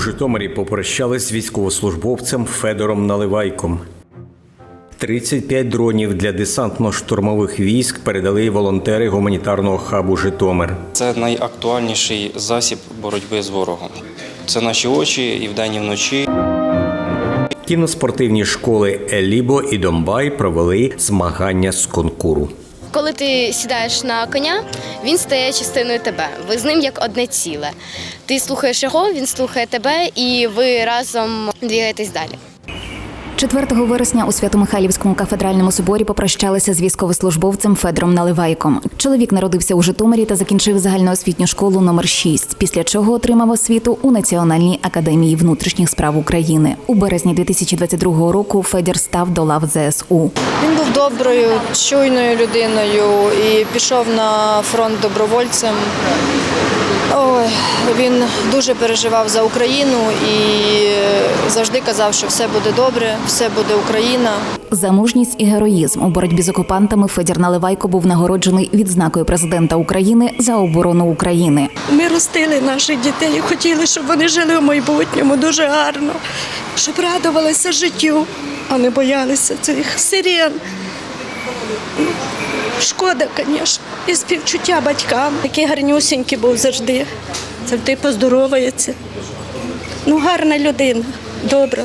У Житомирі попрощались з військовослужбовцем Федором Наливайком. 35 дронів для десантно-штурмових військ передали волонтери гуманітарного хабу Житомир. Це найактуальніший засіб боротьби з ворогом. Це наші очі і вдень, і вночі. Кіноспортивні школи Елібо і Домбай провели змагання з конкуру. Коли ти сідаєш на коня, він стає частиною тебе. Ви з ним як одне ціле. Ти слухаєш його, він слухає тебе, і ви разом двігаєтесь далі. 4 вересня у Свято-Михайлівському кафедральному соборі попрощалися з військовослужбовцем Федором Наливайком. Чоловік народився у Житомирі та закінчив загальноосвітню школу номер 6, після чого отримав освіту у Національній академії внутрішніх справ України. У березні 2022 року Федір став до лав ЗСУ. Він був доброю, чуйною людиною і пішов на фронт добровольцем. Ой, він дуже переживав за Україну і завжди казав, що все буде добре, все буде Україна. За мужність і героїзм у боротьбі з окупантами Федір Наливайко був нагороджений відзнакою президента України за оборону України. Ми ростили наших дітей хотіли, щоб вони жили в майбутньому дуже гарно, щоб радувалися життю, а не боялися цих сирен. Шкода, звісно, і співчуття батькам. Такий гарнюсінький був завжди. Завжди поздоровається. Ну, гарна людина, добра.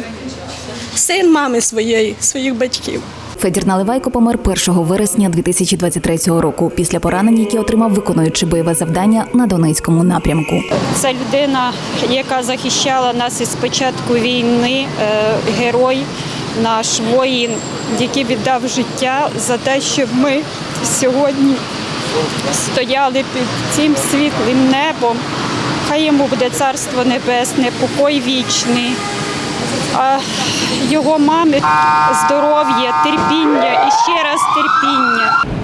Син мами своєї, своїх батьків. Федір Наливайко помер 1 вересня 2023 року після поранень, які отримав виконуючи бойове завдання на Донецькому напрямку. Це людина, яка захищала нас із початку війни, е, герой, наш воїн, який віддав життя за те, щоб ми сьогодні стояли під цим світлим небом. Хай йому буде царство небесне, покой вічний. Його мамі здоров'я, терпіння і ще раз терпіння. –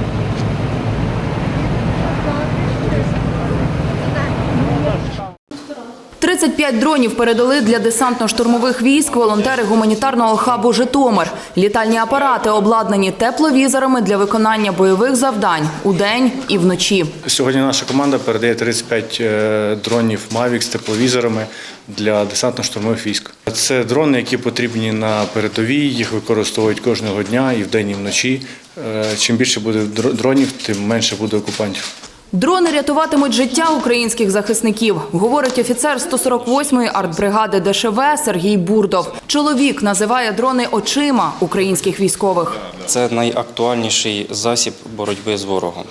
35 дронів передали для десантно-штурмових військ волонтери гуманітарного хабу «Житомир». Літальні апарати обладнані тепловізорами для виконання бойових завдань удень і вночі. Сьогодні наша команда передає 35 е, дронів Mavic з тепловізорами для десантно-штурмових військ. Це дрони, які потрібні на передовій, їх використовують кожного дня і вдень, і вночі. Е, Чим більше буде дро- дронів, тим менше буде окупантів. Дрони рятуватимуть життя українських захисників, говорить офіцер 148-ї артбригади ДШВ Сергій Бурдов. Чоловік називає дрони очима українських військових. Це найактуальніший засіб боротьби з ворогом.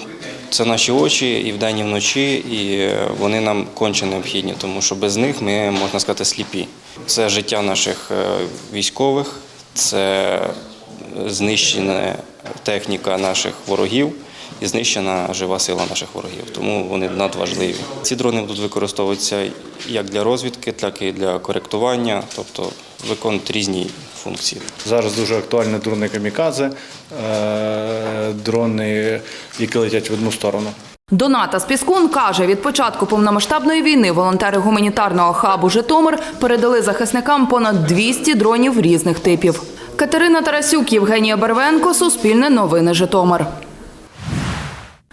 Це наші очі і вдень, і вночі, і вони нам конче необхідні, тому що без них ми, можна сказати, сліпі. Це життя наших е, військових, це знищена техніка наших ворогів і знищена жива сила наших ворогів. Тому вони надважливі. Ці дрони будуть використовуватися як для розвідки, так і для коректування, тобто виконують різні функції. Зараз дуже актуальні дрони камікадзе, е, дрони, які летять в одну сторону. Доната Спіскун каже, від початку повномасштабної війни волонтери гуманітарного хабу «Житомир» передали захисникам понад 200 дронів різних типів. Катерина Тарасюк, Євгенія Барвенко, Суспільне новини Житомир.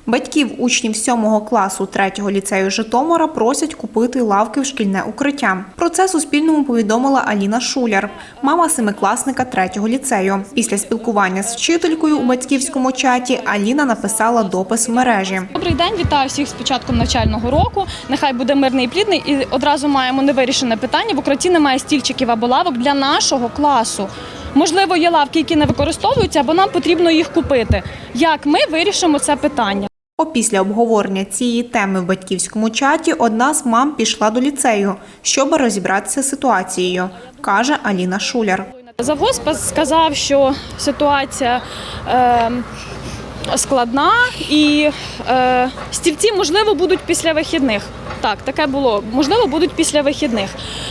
Батьків учнів 7 класу 3 ліцею Житомира просять купити лавки в шкільне укриття. Про це Суспільному повідомила Аліна Шуляр, мама семикласника 3 ліцею. Після спілкування з вчителькою у батьківському чаті Аліна написала допис в мережі. Добрий день, вітаю всіх з початком навчального року. Нехай буде мирний і плідний. І одразу маємо невирішене питання. В укритті немає стільчиків або лавок для нашого класу. Можливо, є лавки, які не використовуються, або нам потрібно їх купити. Як ми вирішимо це питання? Опісля обговорення цієї теми в батьківському чаті одна з мам пішла до ліцею, щоб розібратися з ситуацією, каже Аліна Шуляр. Завгосп сказав, що ситуація е, складна і е, стільці, можливо, будуть після вихідних. Так, таке було. Можливо, будуть після вихідних.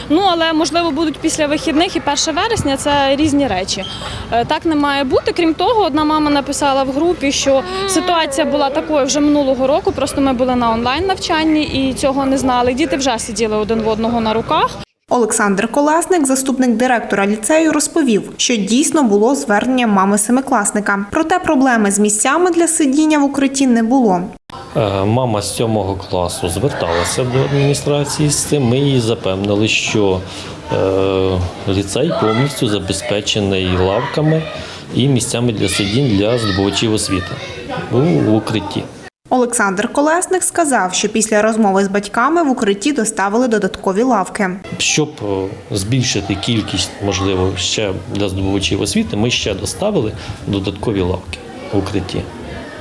Ну, але можливо, будуть після вихідних і 1 вересня це різні речі. Е, Так не має бути. Крім того, одна мама написала в групі, що ситуація була такою вже минулого року. Просто ми були на онлайн навчанні і цього не знали. Діти вже сиділи один в одного на руках. Олександр Колесник, заступник директора ліцею, розповів, що дійсно було звернення мами семикласника. Проте проблеми з місцями для сидіння в укритті не було. Е, Мама з сьомого класу зверталася до адміністрації з цим. Ми її запевнили, що е, ліцей повністю забезпечений лавками і місцями для сидінь для здобувачів освіти у укритті. Олександр Колесник сказав, що після розмови з батьками в укритті доставили додаткові лавки. Щоб е, збільшити кількість, можливо, ще для здобувачів освіти, ми ще доставили додаткові лавки в укритті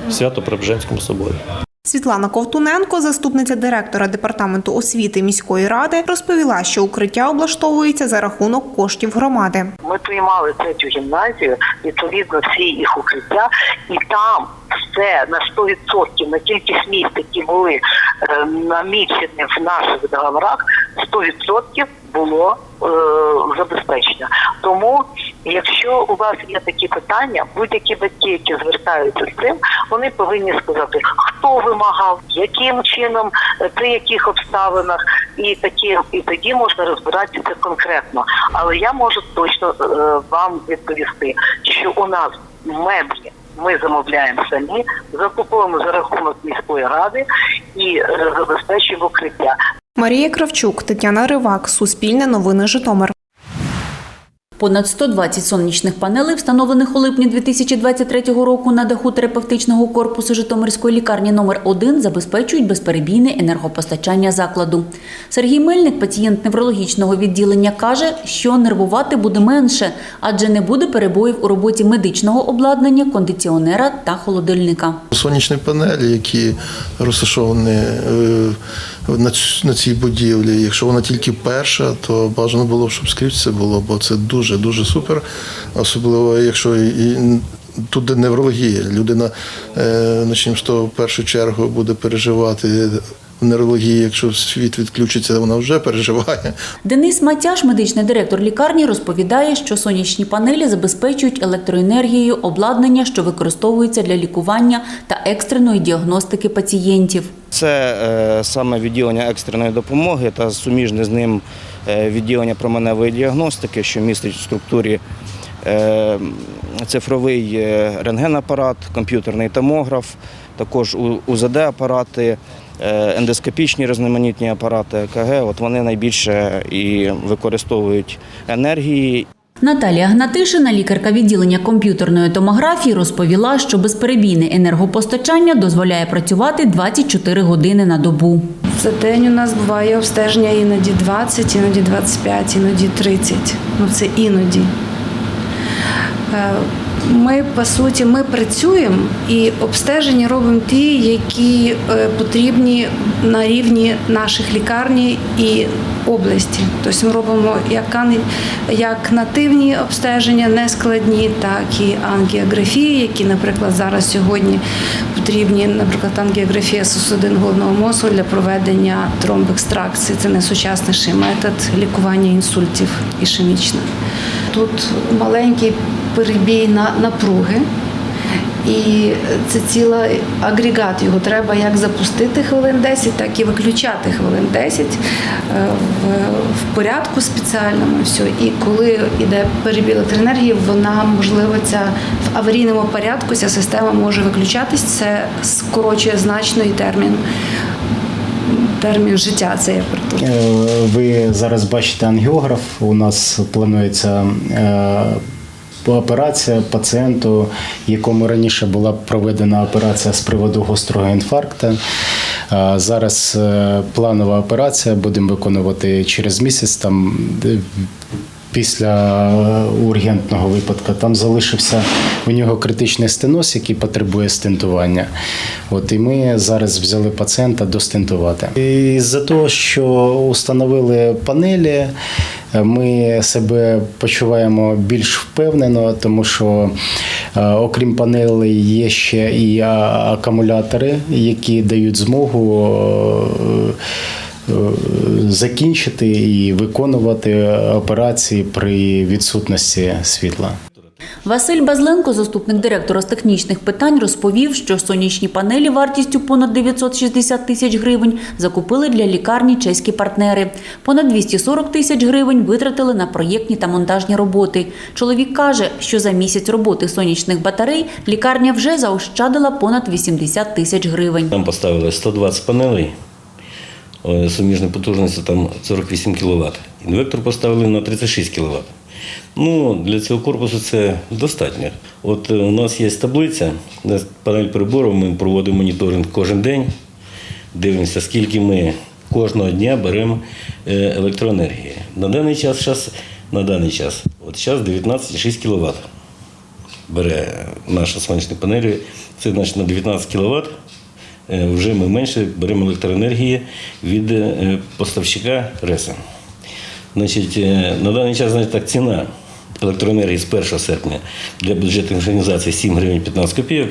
в Свято-Преображенському соборі. Світлана Ковтуненко, заступниця директора департаменту освіти міської ради, розповіла, що укриття облаштовується за рахунок коштів громади. Ми приймали третю гімназію, відповідно всі їх укриття, і там все на 100% на кількість місць, які були е, намічені в наших договорах, 100% було е, забезпечено. Тому, якщо у вас є такі питання, будь-які батьки, які звертаються з цим, вони повинні сказати, хто вимагав, яким чином, е, при яких обставинах, і такі, і тоді можна розбиратися конкретно. Але я можу точно е, вам відповісти, що у нас меблі. Ми замовляємо самі, закуповуємо за рахунок міської ради і е, забезпечуємо укриття. Марія Кравчук, Тетяна Ривак, Суспільне новини Житомир. Понад 120 сонячних панелей, встановлених у липні 2023 року на даху терапевтичного корпусу Житомирської лікарні номер 1 забезпечують безперебійне енергопостачання закладу. Сергій Мельник, пацієнт неврологічного відділення, каже, що нервувати буде менше, адже не буде перебоїв у роботі медичного обладнання, кондиціонера та холодильника. Сонячні панелі, які розташовані е, на на цій будівлі. Якщо вона тільки перша, то бажано було, щоб скрізь це було, бо це дуже дуже супер. Особливо, якщо і- тут де неврологія. Людина е, з того в першу чергу буде переживати. Нейрології, якщо світ відключиться, вона вже переживає. Денис Матяш, медичний директор лікарні, розповідає, що сонячні панелі забезпечують електроенергією обладнання, що використовується для лікування та екстреної діагностики пацієнтів. Це е, саме відділення екстреної допомоги та суміжне з ним е, відділення променевої діагностики, що містить в структурі е, цифровий рентгенапарат, комп'ютерний томограф, також УЗД-апарати, ендоскопічні різноманітні апарати ЕКГ. От вони найбільше і використовують енергії Наталія Гнатишина, лікарка відділення комп'ютерної томографії, розповіла, що безперебійне енергопостачання дозволяє працювати 24 години на добу. За день у нас буває обстеження іноді 20, іноді 25, іноді 30. Ну це іноді. Ми по суті ми працюємо і обстеження робимо ті, які е, потрібні на рівні наших лікарні і області. Тобто ми робимо як, нативні обстеження, нескладні, так і ангіографії, які, наприклад, зараз сьогодні потрібні, наприклад, ангіографія сусудин головного мозку для проведення тромбекстракції. Це найсучасніший метод лікування інсультів ішемічних. Тут маленький перебій на напруги. І це цілий агрегат. Його треба як запустити хвилин 10, так і виключати хвилин 10 е, в, порядку спеціальному. Все. І коли йде перебій електроенергії, вона можливо ця в аварійному порядку ця система може виключатись. Це скорочує значно і термін. Термін життя цієї апаратури. Е, Ви зараз бачите ангіограф. У нас планується е, операція пацієнту, якому раніше була проведена операція з приводу гострого інфаркту. Е, Зараз е, планова операція будемо виконувати через місяць. Там після е, ургентного випадку там залишився у нього критичний стеноз, який потребує стентування. От і ми зараз взяли пацієнта достентувати. І з-за того, що установили панелі, ми себе почуваємо більш впевнено, тому що е, окрім панелей є ще і акумулятори, які дають змогу. е, е, Закінчити і виконувати операції при відсутності світла. Василь Базленко, заступник директора з технічних питань, розповів, що сонячні панелі вартістю понад 960 тисяч гривень закупили для лікарні чеські партнери. Понад 240 тисяч гривень витратили на проєктні та монтажні роботи. Чоловік каже, що за місяць роботи сонячних батарей лікарня вже заощадила понад 80 тисяч гривень. Там поставили 120 панелей, е, суміжна потужність там 48 кВт. Інвектор поставили на 36 кВт. Ну, для цього корпусу це достатньо. От е, у нас є таблиця, панель прибору, ми проводимо моніторинг кожен день, дивимося, скільки ми кожного дня беремо е, електроенергії. На даний час, щас, на даний час, от зараз 19,6 кВт бере наші сонячні панелі, це значить на 19 кВт. Вже ми менше беремо електроенергії від е, поставщика РЕСа. Значить, е, на даний час значить, так, ціна електроенергії з 1 серпня для бюджетних організацій 7 гривень 15 копійок.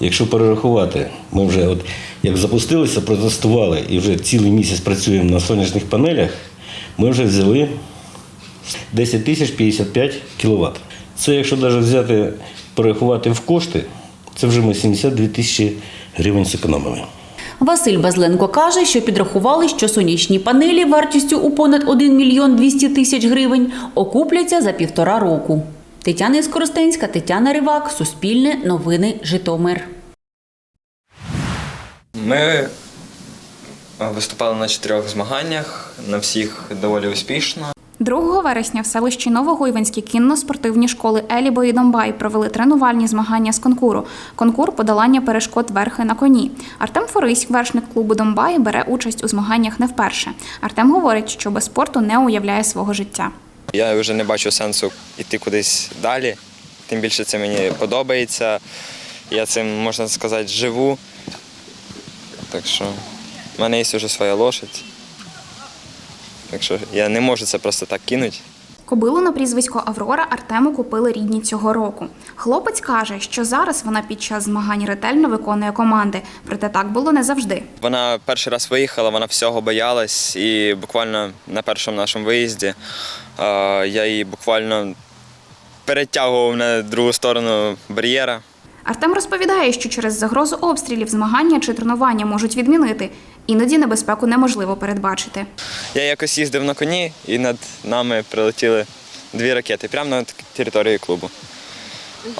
Якщо перерахувати, ми вже от як запустилися, протестували і вже цілий місяць працюємо на сонячних панелях, ми вже взяли 10 тисяч 55 кВт. Це якщо навіть взяти, порахувати в кошти, це вже ми 72 тисячі гривень зекономили. Василь Базленко каже, що підрахували, що сонячні панелі вартістю у понад 1 мільйон 200 тисяч гривень окупляться за півтора року. Тетяна Іскоростенська, Тетяна Ривак, Суспільне, Новини, Житомир. Ми виступали на чотирьох змаганнях, на всіх доволі успішно. 2 вересня в селищі Новогуйвинські кінно-спортивні школи Елібо і Домбай провели тренувальні змагання з конкуру. Конкур подолання перешкод верхи на коні. Артем Форись, вершник клубу Домбай, бере участь у змаганнях не вперше. Артем говорить, що без спорту не уявляє свого життя. Я вже не бачу сенсу йти кудись далі. Тим більше це мені подобається. Я цим, можна сказати, живу. Так що в мене є вже своя лошадь. Так що я не можу це просто так кинути. Кобилу на прізвисько Аврора Артему купили рідні цього року. Хлопець каже, що зараз вона під час змагань ретельно виконує команди, проте так було не завжди. Вона перший раз виїхала, вона всього боялась, і буквально на першому нашому виїзді я її буквально перетягував на другу сторону бар'єра. Артем розповідає, що через загрозу обстрілів змагання чи тренування можуть відмінити. Іноді небезпеку неможливо передбачити. Я якось їздив на коні, і над нами прилетіли дві ракети прямо на території клубу.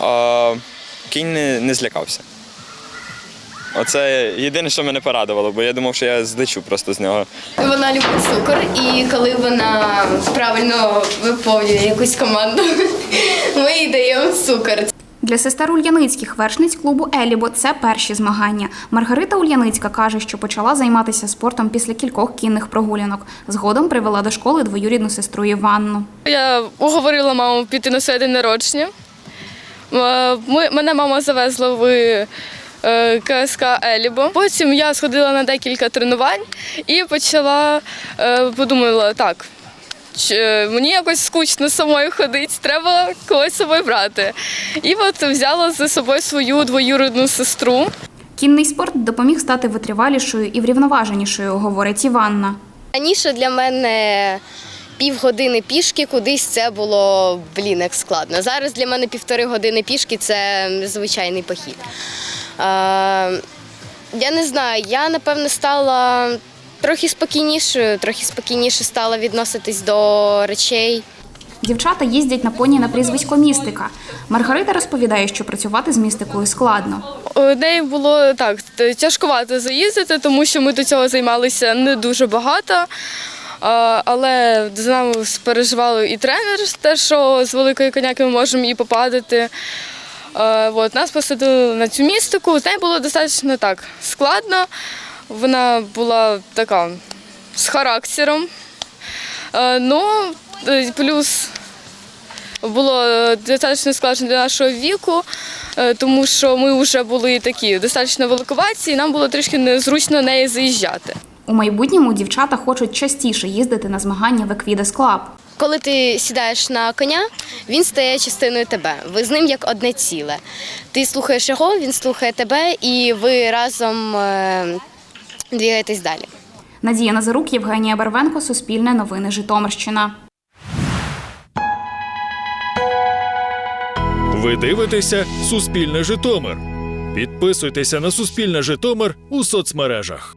А, кінь не, не злякався. Оце єдине, що мене порадувало, бо я думав, що я злечу просто з нього. Вона любить цукор, і коли вона правильно виповнює якусь команду, ми їй даємо цукор. Для сестер Ульяницьких вершниць клубу Елібо це перші змагання. Маргарита Ульяницька каже, що почала займатися спортом після кількох кінних прогулянок. Згодом привела до школи двоюрідну сестру Іванну. Я уговорила маму піти на своє день народження. Е, мене мама завезла в е, КСК Елібо. Потім я сходила на декілька тренувань і почала е, подумала, так. Е, Мені якось скучно самою ходити, треба когось з собою брати. І от взяла за собою свою двоюрідну сестру. Кінний спорт допоміг стати витривалішою і врівноваженішою, говорить Іванна. Раніше для мене півгодини пішки кудись це було блін, як складно. Зараз для мене півтори години пішки це звичайний похід. Е, я не знаю, я напевно стала трохи спокійнішою, трохи спокійніше стала відноситись до речей. Дівчата їздять на поні на прізвисько містика. Маргарита розповідає, що працювати з містикою складно. У неї було так тяжкувато заїздити, тому що ми до цього займалися не дуже багато. Але з нами переживали і тренер, те, що з великої коняки ми можемо і попадати. От, нас посадили на цю містику. З нею було достатньо так складно. Вона була така з характером. Е, Ну, е, плюс було е, достатньо складно для нашого віку, е, тому що ми вже були такі достатньо великоваті, і нам було трішки незручно неї заїжджати. У майбутньому дівчата хочуть частіше їздити на змагання в Equides Club. Коли ти сідаєш на коня, він стає частиною тебе. Ви з ним як одне ціле. Ти слухаєш його, він слухає тебе, і ви разом двігаєтесь далі. Надія Назарук, Євгенія Барвенко, Суспільне новини Житомирщина. Ви дивитеся Суспільне Житомир. Підписуйтеся на Суспільне Житомир у соцмережах.